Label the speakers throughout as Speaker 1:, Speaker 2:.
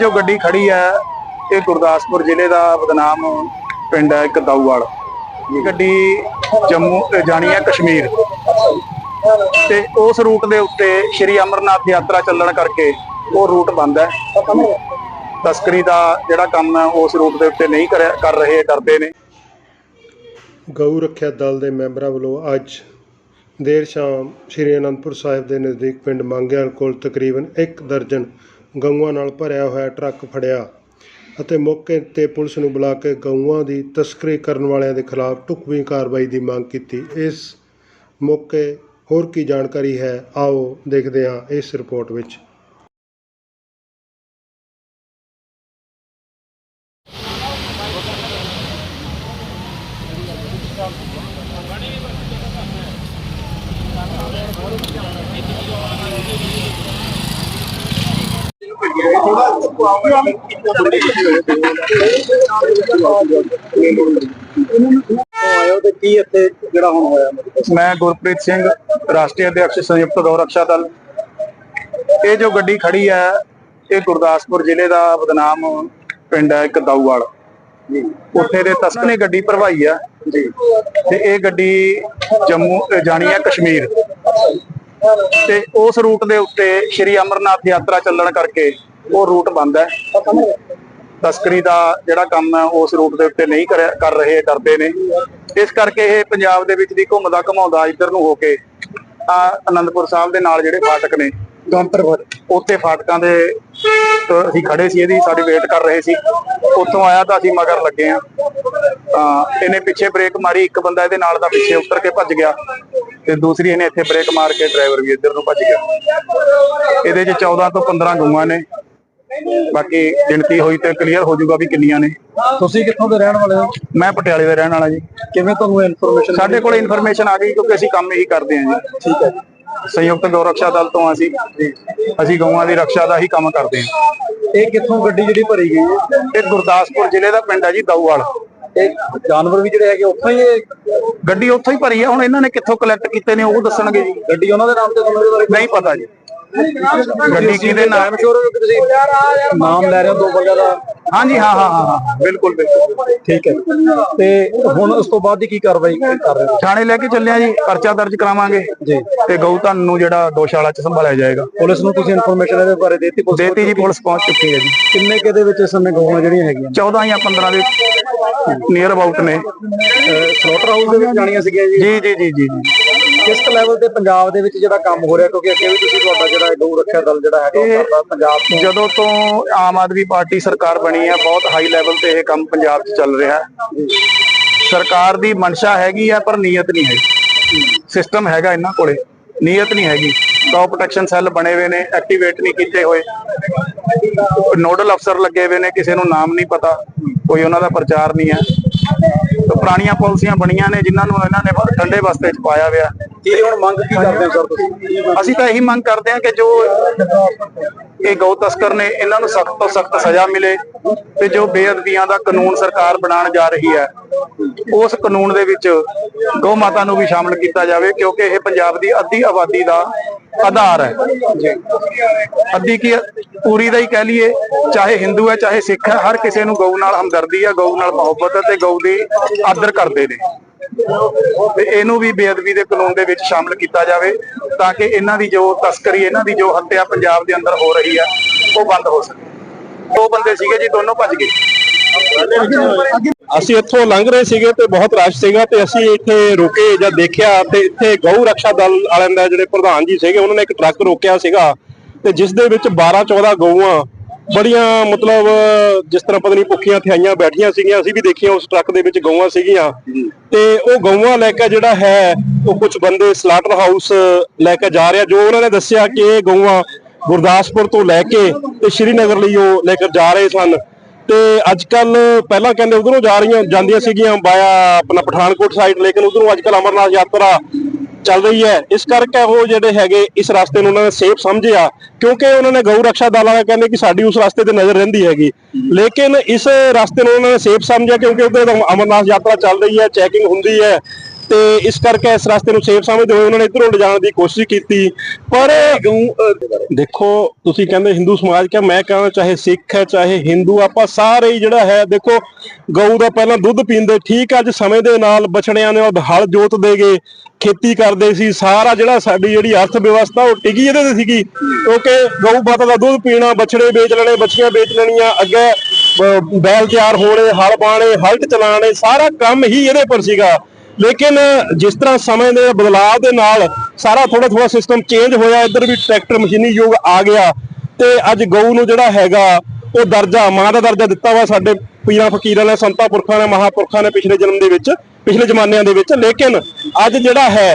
Speaker 1: ਜੋ ਗੱਡੀ ਖੜੀ ਹੈ, ਇਹ ਗੁਰਦਾਸਪੁਰ ਜ਼ਿਲ੍ਹੇ ਦਾ ਬਦਨਾਮ ਪਿੰਡ ਹੈ, ਇੱਕ ਇਹ ਗੱਡੀ ਜੰਮੂ ਜਾਣੀ ਹੈ ਕਸ਼ਮੀਰ। ਤੇ ਉਸ ਰੂਟ ਦੇ ਉੱਤੇ ਸ਼੍ਰੀ ਅਮਰਨਾਥ ਯਾਤਰਾ ਚੱਲਣ ਕਰਕੇ ਉਹ ਰੂਟ ਬੰਦ ਹੈ। ਤਸਕਰੀ ਦਾ ਜਿਹੜਾ ਕੰਮ ਹੈ, ਉਸ ਰੂਟ ਦੇ ਉੱਤੇ ਨਹੀਂ ਕਰ ਰਹੇ ਕਰਦੇ ਨੇ।
Speaker 2: ਗਊ ਰੱਖਿਆ ਦਲ ਦੇ ਮੈਂਬਰਾਂ ਵੱਲੋਂ ਅੱਜ ਦੇਰ ਸ਼ਾਮ ਸ਼੍ਰੀ ਅਨੰਦਪੁਰ ਸਾਹਿਬ ਦੇ ਨਜ਼ਦੀਕ ਪਿੰਡ ਮੰਗਿਆਲ ਕੋਲ ਤਕਰੀਬਨ 1 ਦਰਜਨ ਗਊਆਂ ਨਾਲ ਭਰਿਆ ਹੋਇਆ ਟਰੱਕ ਫੜਿਆ ਅਤੇ ਮੌਕੇ ਤੇ ਪੁਲਿਸ ਨੂੰ ਬੁਲਾ ਕੇ ਗਊਆਂ ਦੀ ਤਸਕਰੀ ਕਰਨ ਵਾਲਿਆਂ ਦੇ ਖਿਲਾਫ ਢੁਕਵੀਂ ਕਾਰਵਾਈ ਦੀ ਮੰਗ ਕੀਤੀ। ਇਸ ਮੌਕੇ ਹੋਰ ਕੀ ਜਾਣਕਾਰੀ ਹੈ, ਆਓ ਦੇਖਦੇ ਹਾਂ ਇਸ ਰਿਪੋਰਟ ਵਿੱਚ।
Speaker 3: ਆਇਓ ਤੇ ਕੀ ਇੱਥੇ ਜਿਹੜਾ ਹੁਣ ਹੋਇਆ
Speaker 1: ਮੈਂ ਗੁਰਪ੍ਰੀਤ ਸਿੰਘ, ਰਾਸ਼ਟਰੀ ਅਧਿਕਸ਼ ਸੰਯੁਕਤ ਗਊ ਦਲ। ਇਹ ਜੋ ਗੱਡੀ ਖੜੀ ਹੈ, ਇਹ ਗੁਰਦਾਸਪੁਰ ਜ਼ਿਲ੍ਹੇ ਦਾ ਬਦਨਾਮ ਪਿੰਡ ਹੈ, ਇੱਕ ਦਾਊਵਾਲ। ਉੱਥੇ ਦੇ ਤਸਕਰ ਨੇ ਗੱਡੀ ਭਰਵਾਈ ਆ ਜੀ ਤੇ ਇਹ ਗੱਡੀ ਜੰਮੂ ਜਾਣੀ ਹੈ ਕਸ਼ਮੀਰ। ਤੇ ਉਸ ਰੂਟ ਦੇ ਉੱਤੇ ਸ਼੍ਰੀ ਅਮਰਨਾਥ ਯਾਤਰਾ ਚੱਲਣ ਕਰਕੇ ਉਹ ਰੂਟ ਬੰਦ ਹੈ। ਤਸਕਰੀ ਦਾ ਜਿਹੜਾ ਕੰਮ ਹੈ ਉਸ ਰੂਟ ਦੇ ਉੱਤੇ ਨਹੀਂ ਕਰ ਰਹੇ ਕਰਦੇ ਨੇ। ਇਸ ਕਰਕੇ ਇਹ ਪੰਜਾਬ ਦੇ ਵਿੱਚ ਦੀ ਘੁੰਮਦਾ ਘਮਾਉਂਦਾ ਇੱਧਰ ਨੂੰ ਹੋ ਕੇ ਆ ਆਨੰਦਪੁਰ ਸਾਹਿਬ ਦੇ ਨਾਲ ਜਿਹੜੇ ਫਾਟਕ ਨੇ
Speaker 3: ਗੰਪਰ
Speaker 1: ਉੱਥੇ ਫਾਟਕਾਂ ਦੇ ਅਸੀਂ ਖੜੇ ਸੀ ਇਹਦੀ ਸਾਡੀ ਵੇਟ ਕਰ ਰਹੇ ਸੀ। ਉੱਥੋਂ ਆਇਆ ਤਾਂ ਅਸੀਂ ਮਗਰ ਲੱਗੇ ਆ ਤਾਂ ਇਹਨੇ ਪਿੱਛੇ ਬ੍ਰੇਕ ਮਾਰੀ ਇੱਕ ਬੰਦਾ ਇਹਦੇ ਨਾਲ ਦਾ ਪਿੱਛੇ ਉੱਤਰ ਕੇ ਭੱਜ ਗਿਆ। ਤੇ ਦੂਸਰੀ ਇਹਨੇ ਇੱਥੇ ਬ੍ਰੇਕ ਮਾਰ ਕੇ ਡਰਾਈਵਰ ਵੀ ਇੱਧਰ ਨੂੰ ਭੱਜ ਗਿਆ। ਇਹਦੇ 'ਚ 14 ਤੋਂ 15 ਗਊਆਂ ਨੇ। ਬਾਕੀ ਗਿਣਤੀ ਹੋਈ ਤੇ ਕਲੀਅਰ ਹੋ ਜਾਊਗਾ ਵੀ ਕਿੰਨੀਆਂ ਨੇ।
Speaker 3: ਤੁਸੀਂ ਕਿੱਥੋਂ ਦੇ ਰਹਿਣ ਵਾਲੇ ਹੋ?
Speaker 1: ਮੈਂ ਪਟਿਆਲੇ ਦਾ ਰਹਿਣ ਵਾਲਾ ਜੀ।
Speaker 3: ਕਿਵੇਂ ਤੁਹਾਨੂੰ ਇਨਫੋਰਮੇਸ਼ਨ
Speaker 1: ਸਾਡੇ ਕੋਲ ਇਨਫੋਰਮੇਸ਼ਨ ਆ ਗਈ ਕਿਉਂਕਿ ਅਸੀਂ ਕੰਮ ਇਹੀ ਕਰਦੇ ਹਾਂ ਜੀ।
Speaker 3: ਠੀਕ ਹੈ
Speaker 1: ਸੰਯੁਕਤ ਗਊ ਰੱਖਿਆ ਦਲ ਤੋਂ ਅਸੀਂ ਅਸੀਂ ਗਊਆਂ ਦੀ ਰੱਖਿਆ ਦਾ ਹੀ ਕੰਮ ਕਰਦੇ ਹਾਂ।
Speaker 3: ਇਹ ਕਿੱਥੋਂ ਗੱਡੀ ਜਿਹੜੀ ਭਰੀ ਗਈ ਹੈ?
Speaker 1: ਇਹ ਗੁਰਦਾਸਪੁਰ ਜ਼ਿਲ੍ਹੇ ਦਾ ਪਿੰਡ ਹੈ ਜੀ ਦਾਊਵਾਲ।
Speaker 3: ਇਹ ਜਾਨਵਰ ਵੀ ਜਿਹੜੇ ਹੈਗੇ ਉੱਥੋਂ ਹੀ
Speaker 1: ਗੱਡੀ ਉੱਥੋਂ ਹੀ ਭਰੀ ਆ ਹੁਣ ਇਹਨਾਂ ਨੇ ਕਿੱਥੋਂ ਕਲੈਕਟ ਕੀਤੇ ਨੇ ਉਹ ਦੱਸਣਗੇ ਜੀ।
Speaker 3: ਗੱਡੀ ਉਹਨਾਂ ਦੇ ਨਾਮ ਤੇ ਤੁਹਾਨੂੰ
Speaker 1: ਨਹੀਂ ਪਤਾ ਜੀ। ਗੱਡੀ ਕਿਹਦੇ ਨਾਮ
Speaker 3: ਤੁਸੀਂ ਨਾਮ ਲੈ ਰਹੇ ਹੋ ਦੋ ਬੰਦਿਆਂ ਦਾ?
Speaker 1: ਹਾਂਜੀ ਹਾਂ ਹਾਂ ਹਾਂ ਹਾਂ। ਬਿਲਕੁਲ ਬਿਲਕੁਲ
Speaker 3: ਠੀਕ ਹੈ। ਤੇ ਹੁਣ ਉਸ ਤੋਂ ਬਾਅਦ ਦੀ ਕੀ ਕਾਰਵਾਈ ਕਰ ਰਹੇ ਹੋ?
Speaker 1: ਥਾਣੇ ਲੈ ਕੇ ਚੱਲਿਆ ਜੀ ਪਰਚਾ ਦਰਜ ਕਰਾਵਾਂਗੇ।
Speaker 3: ਜੀ।
Speaker 1: ਤੇ ਗਊ ਧਨ ਨੂੰ ਜਿਹੜਾ ਦੋਸ਼ਾਲਾ ਚ ਸੰਭਾਲਿਆ ਜਾਏਗਾ।
Speaker 3: ਪੁਲਿਸ ਨੂੰ ਤੁਸੀਂ ਇਨਫੋਰਮੇਸ਼ਨ ਇਹਦੇ ਬਾਰੇ ਦੇਤੀ? ਪੁਲਿਸ
Speaker 1: ਦੇਤੀ ਜੀ ਪੁਲਿਸ ਪਹੁੰਚ ਚੁੱਕੀ ਹੈ ਜੀ।
Speaker 3: ਕਿੰਨੇ ਕੇ ਦੇ ਵਿੱਚ ਇਸ ਸਮੇਂ ਗਊਆਂ ਜਿਹੜੀਆਂ ਹੈਗੀਆਂ?
Speaker 1: 14 ਜਾਂ 15 ਦੇ ਨੀਅਰ ਅਬਾਊਟ ਨੇ।
Speaker 3: ਸਲੋਟਰ ਹਾਊਸ ਦੇ ਵਿੱਚ ਜਾਣੀਆਂ ਸੀਗੀਆਂ ਜੀ
Speaker 1: ਜੀ ਜੀ ਜੀ ਜੀ।
Speaker 3: ਕਿਸ ਲੈਵਲ ਤੇ ਪੰਜਾਬ ਦੇ ਵਿੱਚ ਜਿਹੜਾ ਕੰਮ ਹੋ ਰਿਹਾ ਕਿਉਂਕਿ ਅੱਗੇ ਵੀ ਤੁਸੀਂ ਤੁਹਾਡਾ ਜਿਹੜਾ ਗਊ ਰੱਖਿਆ ਦਲ ਜਿਹੜਾ ਹੈਗਾ ਉਹ ਕਰਦਾ ਪੰਜਾਬ ਤੋਂ।
Speaker 1: ਜਦੋਂ ਤੋਂ ਆਮ ਆਦਮੀ ਪਾਰਟੀ ਸਰਕਾਰ ਬਣੀ ਹੈ ਬਹੁਤ ਹਾਈ ਲੈਵਲ ਤੇ ਇਹ ਕੰਮ ਪੰਜਾਬ 'ਚ ਚੱਲ ਰਿਹਾ ਹੈ। ਸਰਕਾਰ ਦੀ ਮਨਸ਼ਾ ਹੈਗੀ ਆ ਪਰ ਨੀਅਤ ਨਹੀਂ ਹੈਗੀ। ਸਿਸਟਮ ਹੈਗਾ ਇਹਨਾਂ ਕੋਲੇ ਨੀਅਤ ਨਹੀਂ ਹੈਗੀ। ਕਾਉ ਪ੍ਰੋਟੈਕਸ਼ਨ ਸੈੱਲ ਬਣੇ ਹੋਏ ਨੇ ਐਕਟੀਵੇਟ ਨਹੀਂ ਕੀਤੇ ਹੋਏ। ਨੋਡਲ ਅਫਸਰ ਲੱਗੇ ਹੋਏ ਨੇ ਕਿਸੇ ਨੂੰ ਨਾਮ ਨਹੀਂ ਪਤਾ ਕੋਈ ਉਹਨਾਂ ਦਾ ਪ੍ਰਚਾਰ ਨਹੀਂ ਹੈ। ਤਾਂ ਪੁਰਾਣੀਆਂ ਪਾਲਿਸੀਆਂ ਬਣੀਆਂ ਨੇ ਜਿਨ੍ਹਾਂ ਨੂੰ ਇਹਨਾਂ ਨੇ ਠੰਡੇ ਬਸਤੇ 'ਚ ਪਾਇਆ ਹੋਇਆ।
Speaker 3: ਕੀ ਹੁਣ ਮੰਗ ਕੀ ਕਰਦੇ ਹੋ ਸਰ ਤੁਸੀਂ?
Speaker 1: ਅਸੀਂ ਤਾਂ ਇਹੀ ਮੰਗ ਕਰਦੇ ਹਾਂ ਕਿ ਜੋ ਇਹ ਗਊ ਤਸਕਰ ਨੇ ਇਹਨਾਂ ਨੂੰ ਸਖਤ ਤੋਂ ਸਖਤ ਸਜ਼ਾ ਮਿਲੇ ਤੇ ਜੋ ਬੇਅਦਬੀਆਂ ਦਾ ਕਾਨੂੰਨ ਸਰਕਾਰ ਬਣਾਉਣ ਜਾ ਰਹੀ ਹੈ ਉਸ ਕਾਨੂੰਨ ਦੇ ਵਿੱਚ ਗਊ ਮਾਤਾ ਨੂੰ ਵੀ ਸ਼ਾਮਲ ਕੀਤਾ ਜਾਵੇ ਕਿਉਂਕਿ ਇਹ ਪੰਜਾਬ ਦੀ ਅੱਧੀ ਆਬਾਦੀ ਦਾ ਆਧਾਰ ਹੈ। ਅੱਧੀ ਕੀ ਪੂਰੀ ਦਾ ਹੀ ਕਹਿ ਲਈਏ ਚਾਹੇ ਹਿੰਦੂ ਹੈ ਚਾਹੇ ਸਿੱਖ ਹੈ ਹਰ ਕਿਸੇ ਨੂੰ ਗਊ ਨਾਲ ਹਮਦਰਦੀ ਹੈ ਗਊ ਨਾਲ ਮੁਹੱਬਤ ਹੈ ਤੇ ਗਊ ਦੀ ਆਦਰ ਕਰਦੇ ਨੇ। ਤੇ ਇਹਨੂੰ ਵੀ ਬੇਅਦਬੀ ਦੇ ਕਾਨੂੰਨ ਦੇ ਵਿੱਚ ਸ਼ਾਮਲ ਕੀਤਾ ਜਾਵੇ ਤਾਂ ਕਿ ਇਹਨਾਂ ਦੀ ਜੋ ਤਸਕਰੀ, ਇਹਨਾਂ ਦੀ ਜੋ ਹੱਤਿਆ ਪੰਜਾਬ ਦੇ ਅੰਦਰ ਹੋ ਰਹੀ ਆ, ਉਹ ਬੰਦ ਹੋ ਸਕੇ। ਦੋ ਬੰਦੇ ਸੀਗੇ ਜੀ, ਦੋਨੋਂ ਭੱਜ ਗਏ।
Speaker 4: ਅਸੀਂ ਇੱਥੋਂ ਲੰਘ ਰਹੇ ਸੀਗੇ ਤੇ ਬਹੁਤ ਰਸ਼ ਸੀਗਾ ਤੇ ਅਸੀਂ ਇੱਥੇ ਰੁਕੇ ਜਾਂ ਦੇਖਿਆ ਤੇ ਇੱਥੇ ਗਊ ਰੱਖਿਆ ਦਲ ਵਾਲਿਆਂ ਦਾ ਜਿਹੜੇ ਪ੍ਰਧਾਨ ਜੀ ਸੀਗੇ, ਉਹਨਾਂ ਨੇ ਇੱਕ ਟਰੱਕ ਰੋਕਿਆ ਸੀਗਾ ਤੇ ਜਿਸ ਦੇ ਵਿੱਚ 12 14 ਗਊਆਂ ਬੜੀਆਂ ਮਤਲਬ ਜਿਸ ਤਰ੍ਹਾਂ ਪਤਾ ਨਹੀਂ ਭੁੱਖੀਆਂ ਥਿਆਈਆਂ ਬੈਠੀਆਂ ਸੀਗੀਆਂ ਅਸੀਂ ਵੀ ਦੇਖੀਆਂ ਉਸ ਟਰੱਕ ਦੇ ਵਿੱਚ ਗਊਆਂ ਸੀਗੀਆਂ। ਤੇ ਉਹ ਗਊਆਂ ਲੈ ਕੇ ਜਿਹੜਾ ਹੈ ਉਹ ਕੁਝ ਬੰਦੇ ਸਲਾਟਰ ਹਾਊਸ ਲੈ ਕੇ ਜਾ ਰਿਹਾ ਜੋ ਉਹਨਾਂ ਨੇ ਦੱਸਿਆ ਕਿ ਇਹ ਗਊਆਂ ਗੁਰਦਾਸਪੁਰ ਤੋਂ ਲੈ ਕੇ ਤੇ ਸ਼੍ਰੀਨਗਰ ਲਈ ਉਹ ਲੈ ਕੇ ਜਾ ਰਹੇ ਸਨ। ਤੇ ਅੱਜ ਕੱਲ ਪਹਿਲਾਂ ਕਹਿੰਦੇ ਉਧਰੋਂ ਜਾ ਰਹੀਆਂ ਜਾਂਦੀਆਂ ਸੀਗੀਆਂ ਬਾਇਆ ਆਪਣਾ ਪਠਾਨਕੋਟ ਸਾਈਡ ਲੇਕਿਨ ਉਧਰੋਂ ਅੱਜ ਕੱਲ ਅਮਰਨਾਥ ਯਾਤਰਾ ਚੱਲ ਰਹੀ ਹੈ। ਇਸ ਕਰਕੇ ਉਹ ਜਿਹੜੇ ਹੈਗੇ ਇਸ ਰਸਤੇ ਨੂੰ ਉਹਨਾਂ ਨੇ ਸੇਫ ਸਮਝਿਆ, ਕਿਉਂਕਿ ਉਹਨਾਂ ਨੇ ਗਊ ਰੱਖਿਆ ਦਲਾਂ ਦਾ ਕਹਿੰਦੇ ਕਿ ਸਾਡੀ ਉਸ ਰਸਤੇ ਤੇ ਨਜ਼ਰ ਰਹਿੰਦੀ ਹੈਗੀ। ਲੇਕਿਨ ਇਸ ਰਸਤੇ ਨੂੰ ਉਹਨਾਂ ਨੇ ਸੇਫ ਸਮਝਿਆ ਕਿਉਂਕਿ ਉੱਥੇ ਅਮਰਨਾਥ ਯਾਤਰਾ ਚੱਲ ਰਹੀ ਹੈ ਚੈਕਿੰਗ ਹੁੰਦੀ ਹੈ। ਤੇ ਇਸ ਕਰਕੇ ਇਸ ਰਸਤੇ ਨੂੰ ਸੇਫ ਸਮਝਦੇ ਹੋਏ ਉਹਨਾਂ ਨੇ ਇੱਧਰੋਂ ਲਿਜਾਣ ਦੀ ਕੋਸ਼ਿਸ਼ ਕੀਤੀ। ਪਰ ਦੇਖੋ ਤੁਸੀਂ ਕਹਿੰਦੇ ਹਿੰਦੂ ਸਮਾਜ ਕਿਆ ਮੈਂ ਕਹਿੰਦਾ ਚਾਹੇ ਸਿੱਖ ਹੈ ਚਾਹੇ ਹਿੰਦੂ ਆਪਾਂ ਸਾਰੇ ਹੀ ਜਿਹੜਾ ਹੈ ਦੇਖੋ ਗਊ ਦਾ ਪਹਿਲਾਂ ਦੁੱਧ ਪੀਂਦੇ ਠੀਕ ਅੱਜ ਸਮੇਂ ਦੇ ਨਾਲ ਬਛੜਿਆਂ ਨੇ ਉਹ ਹਲ ਜੋਤਦੇ ਗਏ ਖੇਤੀ ਕਰਦੇ ਸੀ ਸਾਰਾ ਜਿਹੜਾ ਸਾਡੀ ਜਿਹੜੀ ਅਰਥ ਵਿਵਸਥਾ ਉਹ ਟਿਕੀ ਇਹਦੇ ਤੇ ਸੀਗੀ। ਕਿਉਂਕਿ ਗਊ ਮਾਤਾ ਦਾ ਦੁੱਧ ਪੀਣਾ ਬਛੜੇ ਵੇਚ ਲੈਣੇ ਬੱਚੀਆਂ ਵੇਚ ਲੈਣੀਆਂ ਅੱਗੇ ਅਹ, ਬੈਲ ਤਿਆਰ ਹੋਣੇ ਹਲ ਬਾਣੇ ਹਲਟ ਚਲਾਣੇ ਸਾਰਾ ਕੰਮ ਹੀ ਇਹਦੇ ਪਰ ਸੀਗਾ। ਲੇਕਿਨ ਜਿਸ ਤਰ੍ਹਾਂ ਸਮੇਂ ਦੇ ਬਦਲਾਅ ਦੇ ਨਾਲ ਸਾਰਾ ਥੋੜਾ ਥੋੜਾ ਸਿਸਟਮ ਚੇਂਜ ਹੋਇਆ, ਇੱਧਰ ਵੀ ਟਰੈਕਟਰ ਮਸ਼ੀਨੀ ਯੁੱਗ ਆ ਗਿਆ ਤੇ ਅੱਜ ਗਊ ਨੂੰ ਜਿਹੜਾ ਹੈਗਾ, ਉਹ ਦਰਜਾ, ਮਾਂ ਦਾ ਦਰਜਾ ਦਿੱਤਾ ਵਾ ਸਾਡੇ ਪੀਰਾਂ ਫਕੀਰਾਂ ਨੇ ਸੰਤਾਂ ਪੁਰਖਾਂ ਨੇ ਮਹਾਪੁਰਖਾਂ ਨੇ ਪਿਛਲੇ ਜਨਮ ਦੇ ਵਿੱਚ, ਪਿਛਲੇ ਜ਼ਮਾਨਿਆਂ ਦੇ ਵਿੱਚ। ਲੇਕਿਨ ਅੱਜ ਜਿਹੜਾ ਹੈ,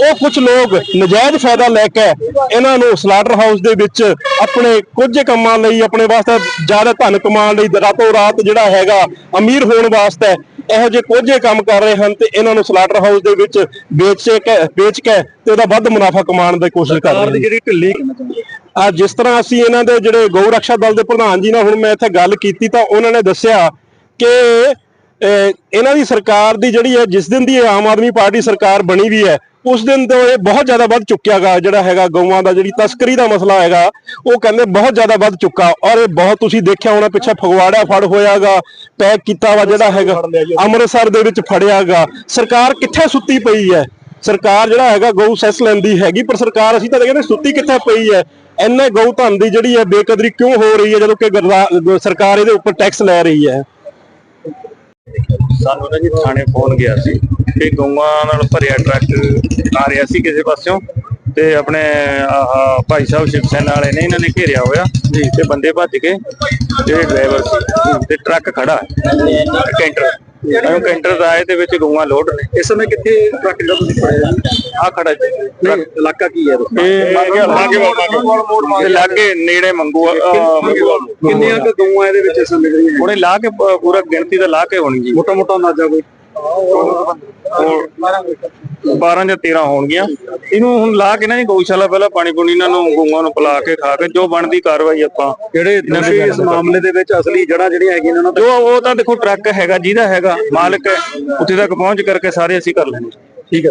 Speaker 4: ਉਹ ਕੁਝ ਲੋਕ ਨਜਾਇਜ਼ ਫਾਇਦਾ ਲੈ ਕੇ ਇਹਨਾਂ ਨੂੰ ਸਲਾਟਰ ਹਾਊਸ ਦੇ ਵਿੱਚ ਆਪਣੇ ਕੁਝ ਕੰਮਾਂ ਲਈ, ਆਪਣੇ ਵਾਸਤੇ ਜ਼ਿਆਦਾ ਧਨ ਕਮਾਉਣ ਲਈ ਰਾਤੋਂ ਰਾਤ ਜਿਹੜਾ ਹੈਗਾ, ਅਮੀਰ ਹੋਣ ਵਾਸਤੇ ਇਹੋ ਜਿਹੇ ਕੋਝੇ ਕੰਮ ਕਰ ਰਹੇ ਹਨ ਤੇ ਇਹਨਾਂ ਨੂੰ ਸਲਾਟਰ ਹਾਊਸ ਦੇ ਵਿੱਚ ਵੇਚ ਕੇ ਵੇਚ ਕੇ ਤੇ ਉਹਦਾ ਵੱਧ ਮੁਨਾਫਾ ਕਮਾਉਣ ਦੀ ਕੋਸ਼ਿਸ਼ ਕਰ ਰਹੇ ਨੇ
Speaker 3: ਜਿਹੜੀ ਢਿੱਲੀ
Speaker 4: ਆ ਜਿਸ ਤਰ੍ਹਾਂ ਅਸੀਂ ਇਹਨਾਂ ਦੇ ਜਿਹੜੇ ਗਊ ਰੱਖਿਆ ਦਲ ਦੇ ਪ੍ਰਧਾਨ ਜੀ ਨਾਲ ਹੁਣ ਮੈਂ ਇੱਥੇ ਗੱਲ ਕੀਤੀ ਤਾਂ ਉਹਨਾਂ ਨੇ ਦੱਸਿਆ ਕਿ ਇਹਨਾਂ ਦੀ ਸਰਕਾਰ ਦੀ ਜਿਹੜੀ ਹੈ ਜਿਸ ਦਿਨ ਦੀ ਆਮ ਆਦਮੀ ਪਾਰਟੀ ਸਰਕਾਰ ਬਣੀ ਵੀ ਹੈ ਉਸ ਦਿਨ ਤੋਂ ਇਹ ਬਹੁਤ ਜ਼ਿਆਦਾ ਵੱਧ ਚੁੱਕਿਆ ਗਾ ਜਿਹੜਾ ਹੈਗਾ ਗਊਆਂ ਦਾ ਜਿਹੜੀ ਤਸਕਰੀ ਦਾ ਮਸਲਾ ਹੈਗਾ ਉਹ ਕਹਿੰਦੇ ਬਹੁਤ ਜ਼ਿਆਦਾ ਵੱਧ ਚੁੱਕਾ। ਔਰ ਇਹ ਬਹੁਤ ਤੁਸੀਂ ਦੇਖਿਆ ਹੋਣਾ ਪਿੱਛੇ ਫਗਵਾੜਾ ਫੜ ਹੋਇਆਗਾ ਪੈਕ ਕੀਤਾ ਵਾ ਜਿਹੜਾ ਹੈਗਾ ਅੰਮ੍ਰਿਤਸਰ ਦੇ ਵਿੱਚ ਫੜਿਆਗਾ ਸਰਕਾਰ ਕਿੱਥੇ ਸੁੱਤੀ ਪਈ ਹੈ? ਸਰਕਾਰ ਜਿਹੜਾ ਹੈਗਾ ਗਊ ਸੈਸ ਲੈਂਦੀ ਹੈਗੀ ਪਰ ਸਰਕਾਰ ਅਸੀਂ ਤਾਂ ਕਹਿੰਦੇ ਸੁੱਤੀ ਕਿੱਥੇ ਪਈ ਹੈ? ਇੰਨੇ ਗਊ ਧਨ ਦੀ ਜਿਹੜੀ ਹੈ ਬੇਕਦਰੀ ਕਿਉਂ ਹੋ ਰਹੀ ਹੈ ਜਦੋਂ ਕਿ ਸਰਕਾਰ ਇਹਦੇ ਉੱਪਰ ਟੈਕਸ ਲੈ ਰਹੀ ਹੈ?
Speaker 5: ਸਾਨੂੰ ਨਾ ਜੀ ਥਾਣੇ ਫੋਨ ਗਿਆ ਸੀ ਕਿ ਗਊਆਂ ਨਾਲ ਭਰਿਆ ਟਰੱਕ ਆ ਰਿਹਾ ਸੀ ਕਿਸੇ ਪਾਸਿਓਂ ਤੇ ਆਪਣੇ ਆਹ ਭਾਈ ਸਾਹਿਬ ਸ਼ਿਵ ਸੈਨਾ ਵਾਲੇ ਨੇ ਇਹਨਾਂ ਨੇ ਘੇਰਿਆ ਹੋਇਆ ਤੇ ਬੰਦੇ ਭੱਜ ਕੇ ਜਿਹੜੇ ਡਰਾਈਵਰ ਸੀ ਤੇ ਟਰੱਕ ਖੜਾ ਹੈ। ਕੈਂਟਰ ਉਹ ਕੈਂਟਰ ਦਾ ਆਏ ਤੇ ਵਿੱਚ ਗਊਆਂ ਲੋਡ ਨੇ।
Speaker 3: ਇਸ ਸਮੇਂ ਕਿੱਥੇ ਟਰੱਕ ਜਿਹੜਾ ਤੁਸੀਂ ਫੜਿਆ ਜੀ?
Speaker 5: ਆ ਖੜਾ ਜੀ
Speaker 3: ਨਹੀਂ, ਇਲਾਕਾ ਕੀ ਹੈ ਦੱਸੋ?
Speaker 5: ਇਹ ਲਾਗੇ ਲਾਗੇ ਨੇੜੇ ਮੰਗੂ
Speaker 3: ਕਿੰਨੀਆਂ ਕੁ ਗਊਆਂ ਇਹਦੇ ਵਿੱਚ ਇਸ ਸਮੇਂ ਜਿਹੜੀਆਂ
Speaker 5: ਉਹਨੇ ਲਾ ਕੇ ਪ- ਪੂਰਾ ਗਿਣਤੀ ਦਾ ਲਾ ਕੇ ਹੋਣੀ ਜੀ।
Speaker 3: ਮੋਟਾ ਮੋਟਾ ਅੰਦਾਜ਼ਾ ਕੋਈ?
Speaker 5: 12 ਜਾਂ 13 ਹੋਣਗੀਆਂ। ਇਹਨੂੰ ਹੁਣ ਲਾ ਕੇ ਨਾ ਜੀ ਗਊਸ਼ਾਲਾ ਪਹਿਲਾਂ ਪਾਣੀ ਪੂਣੀ ਇਹਨਾਂ ਨੂੰ ਗਊਆਂ ਨੂੰ ਪਿਲਾ ਕੇ ਖਾ ਕੇ ਜੋ ਬਣਦੀ ਕਾਰਵਾਈ ਆਪਾਂ
Speaker 3: ਜਿਹੜੇ ਦੋਸ਼ੀ ਇਸ ਮਾਮਲੇ ਦੇ ਵਿੱਚ ਅਸਲੀ ਜੜ੍ਹਾਂ ਜਿਹੜੀਆਂ ਹੈਗੀਆਂ ਨੇ ਉਹਨਾਂ
Speaker 5: ਜੋ ਉਹ ਤਾਂ ਦੇਖੋ ਟਰੱਕ ਹੈਗਾ ਜਿਹਦਾ ਹੈਗਾ ਮਾਲਕ ਹੈ ਉੱਥੇ ਤੱਕ ਪਹੁੰਚ ਕਰਕੇ ਸਾਰੇ ਅਸੀਂ ਕਰ ਲੈਣੇ
Speaker 3: ਠੀਕ ਹੈ।